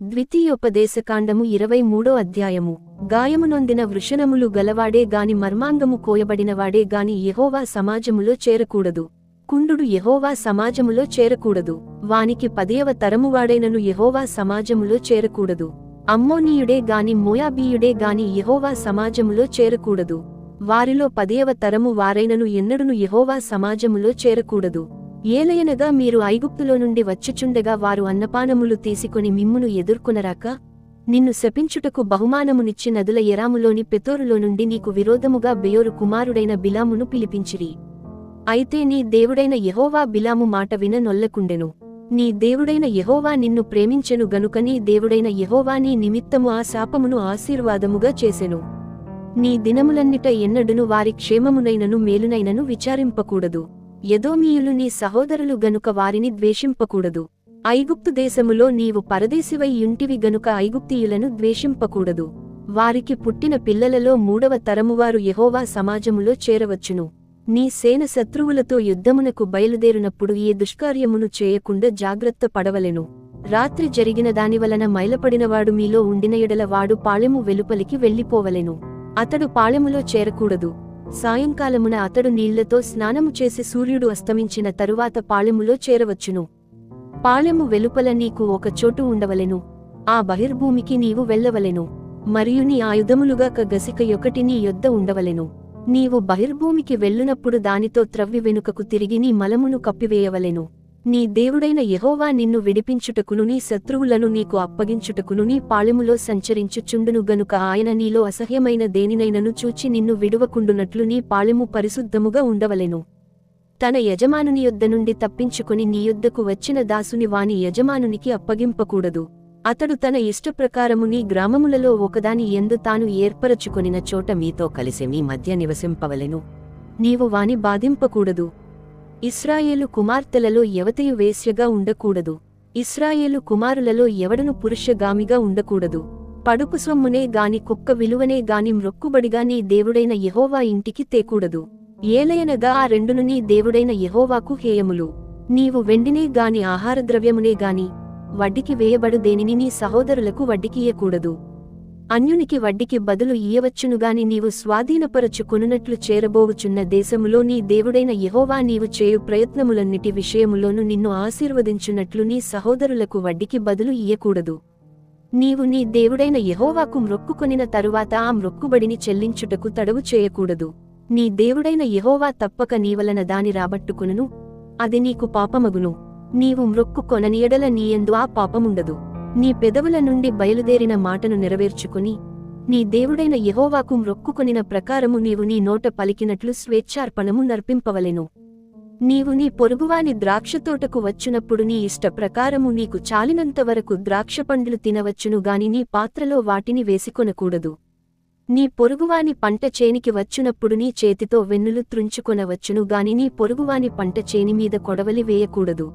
ద్వితీయోపదేశకాండము ఇరవై మూడో అధ్యాయము. గాయమునొందిన వృషణములు గలవాడే గాని మర్మాంగము కోయబడినవాడే గాని యహోవా సమాజములో చేరకూడదు. కుండుడు యహోవా సమాజములో చేరకూడదు. వానికి పదేవ తరమువాడైనను యహోవా సమాజములో చేరకూడదు. అమ్మోనీయుడే గాని మోయాబీయుడే గాని యహోవా సమాజములో చేరకూడదు. వారిలో పదేవ తరము వారైనను ఎన్నడును యహోవా సమాజములో చేరకూడదు. ఏలయనగా మీరు ఐగుప్తులో నుండి వచ్చుచుండగా వారు అన్నపానములు తీసుకొని మిమ్మును ఎదుర్కొనరాక నిన్ను శపించుటకు బహుమానమునిచ్చి నదుల ఎరాములోని పెతోరులో నుండి నీకు విరోధముగా బెయోరు కుమారుడైన బిలామును పిలిపించిరి. అయితే నీ దేవుడైన యహోవా బిలాము మాట విన నొల్లకుండెను. నీ దేవుడైన యహోవా నిన్ను ప్రేమించెను గనుక నీ దేవుడైన యహోవా నీ నిమిత్తము ఆ శాపమును ఆశీర్వాదముగా చేసెను. నీ దినములన్నిట ఎన్నడును వారి క్షేమమునైనను మేలునైనను విచారింపకూడదు. ఎదోమీయులు నీ సహోదరులు గనుక వారిని ద్వేషింపకూడదు. ఐగుప్తు దేశములో నీవు పరదేశివై యుంటివి గనుక ఐగుప్తీయులను ద్వేషింపకూడదు. వారికి పుట్టిన పిల్లలలో మూడవ తరమువారు యహోవా సమాజములో చేరవచ్చును. నీ సేన శత్రువులతో యుద్ధమునకు బయలుదేరినప్పుడు ఏ దుష్కార్యమును చేయకుండా జాగ్రత్త పడవలెను. రాత్రి జరిగిన దానివలన మైలపడినవాడు మీలో ఉండిన ఎడల వాడు పాళెము వెలుపలికి వెళ్ళిపోవలెను. అతడు పాళెములో చేరకూడదు. సాయంకాలమున అతడు నీళ్ళతో స్నానము చేసి సూర్యుడు అస్తమించిన తరువాత పాళెములో చేరవచ్చును. పాళెము వెలుపల నీకు ఒక చోటు ఉండవలెను. ఆ బహిర్భూమికి నీవు వెళ్ళవలెను. మరియు నీ ఆయుధములుగా క గసిక యొకటి నీ యొద్ద ఉండవలెను. నీవు బహిర్భూమికి వెళ్ళునప్పుడు దానితో త్రవ్వి వెనుకకు తిరిగి నీ మలమును కప్పివేయవలెను. నీ దేవుడైన యహోవా నిన్ను విడిపించుటకును నీ శత్రువులను నీకు అప్పగించుటకును నీ పాళెములో సంచరించుచుండును గనుక ఆయన నీలో అసహ్యమైన దేనినైనను చూచి నిన్ను విడువకుండునట్లు నీ పాళెము పరిశుద్ధముగా ఉండవలెను. తన యజమానుని యొద్ద నుండి తప్పించుకుని నీ యొద్దకు వచ్చిన దాసుని వాని యజమానునికి అప్పగింపకూడదు. అతడు తన ఇష్టప్రకారము నీ గ్రామములలో ఒకదాని ఎందు తాను ఏర్పరచుకొనిన చోట మీతో కలిసి మీ మధ్య నివసింపవలెను. నీవు వాని బాధింపకూడదు. ఇస్రాయేలు కుమార్తెలలో యవతయు వేశ్యగా ఉండకూడదు. ఇస్రాయేలు కుమారులలో ఎవడను పురుషగామిగా ఉండకూడదు. పడుపు సొమ్మునే గాని కుక్క విలువనే గాని మ్రొక్కుబడిగా నీ దేవుడైన యహోవా ఇంటికి తేకూడదు. ఏలయనగా ఆ రెండును నీ దేవుడైన యెహోవాకు హేయములు. నీవు వెండినే గాని ఆహారద్రవ్యమునే గాని వడ్డీకి వేయబడు దేనిని నీ సహోదరులకు వడ్డీకియ్యకూడదు అన్యునికి వడ్డీకి బదులు ఇయ్యవచ్చునుగాని నీవు స్వాధీనపరచుకొనున్నట్లు చేరబోవుచున్న దేశములో నీ దేవుడైన యహోవా నీవు చేయు ప్రయత్నములన్నిటి విషయములోను నిన్ను ఆశీర్వదించున్నట్లు నీ సహోదరులకు వడ్డీకి బదులు ఇయ్యకూడదు. నీవు నీ దేవుడైన యహోవాకు మ్రొక్కుకొనిన తరువాత ఆ మ్రొక్కుబడిని చెల్లించుటకు తడవు చేయకూడదు. నీ దేవుడైన యెహోవా తప్పక నీవలన దాని రాబట్టుకును అది నీకు పాపమగును. నీవు మ్రొక్కు కొననీయడల నీయందు ఆ పాపముండదు. నీ పెదవుల నుండి బయలుదేరిన మాటను నెరవేర్చుకుని నీ దేవుడైన యహోవాకు మ్రొక్కుకొనిన ప్రకారము నీవు నీ నోట పలికినట్లు స్వేచ్ఛార్పణము నర్పింపవలెను. నీవు నీ పొరుగువాని ద్రాక్షతోటకు వచ్చినప్పుడు నీ ఇష్ట ప్రకారము నీకు చాలినంతవరకు ద్రాక్షపండ్లు తినవచ్చును గాని నీ పాత్రలో వాటిని వేసికొనకూడదు. నీ పొరుగువాని పంట చేనికి వచ్చునప్పుడు నీ చేతితో వెన్నులు త్రుంచుకొనవచ్చును గాని నీ పొరుగువాని పంట చేని మీద కొడవలి వేయకూడదు.